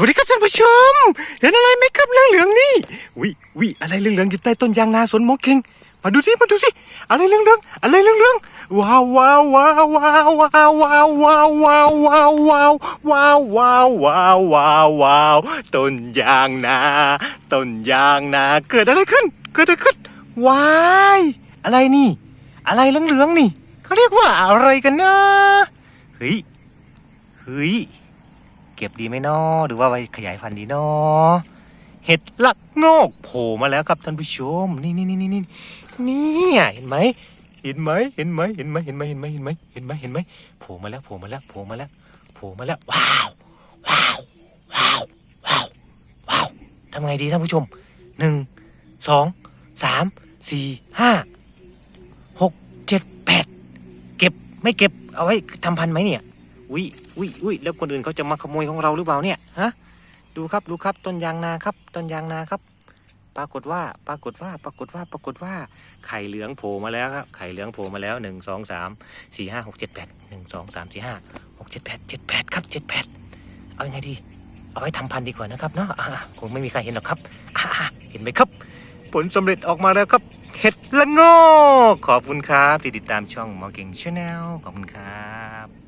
สวัสดีครับท่านผู้ชม เห็นอะไรไหมครับเหลืองๆนี่วิวิอะไรเหลืองๆองอยู่ใต้ต้นยางนาสวนหมอเก่งมาดูสิมาดูสิอะไรเหลืองๆอะไรเหลืองๆว้าวว้าวว้าวว้าวว้าวว้าวว้าวว้าวว้าวว้าวว้าวว้าวว้าวว้าวว้าวต้นยางนาต้นยางนาเกิดอะไรขึ้น เกิดอะไรขึ้นว้ายอะไรนี่ อะไรเหลืองๆนี่เขาเรียกว่าอะไรกันนะเฮ้ยเฮ้ย เก็บดีไหมนอหรือว่าไว้ขยายพันธุ์ดีนอเห็ดลักงอกโผล่มาแล้วครับท่านผู้ชม นี่นี่นี่นี่นี่นี่เห็นไหมเห็นไหมเห็นไหมเห็นไหมเห็นไหมเห็นไหมเห็นไหมเห็นไหมเห็นไหมโผล่มาแล้วโผล่มาแล้วโผล่มาแล้วโผล่มาแล้วว้าวว้าวว้าวว้าวว้าวทำไงดีท่านผู้ชมหนึ่งสองสามสี่ห้าหกเจ็ดแปดเก็บไม่เก็บเอาไว้ทำพันธุ์ไหมเนี่ย อุ้ยอุ้ยอุ้ยแล้วคนอื่นเขาจะมาขโมยของเราหรือเปล่าเนี่ยฮะดูครับดูครับต้นยางนาครับต้นยางนาครับ ปรากฏว่าปรากฏว่าปรากฏว่าปรากฏว่าไข่เหลืองโผล่มาแล้วครับไข่เหลืองโผล่มาแล้วหนึ่งสองสามสี่ห้าหกเจ็ดแปดหนึ่งสองสามสี่ห้าหกเจ็ดแปดเจ็ดแปดครับเจ็ดแปดเอายังไงดี เอาไว้ทำพันธุ์ดีกว่านะครับเนาะคงไม่มีใครเห็นหรอกครับเห็นไหมครับ ผลสำเร็จออกมาแล้วครับเห็ดละโงอขอบคุณครับที่ติดตามช่องหมอเก่งชาแนลขอบคุณครับ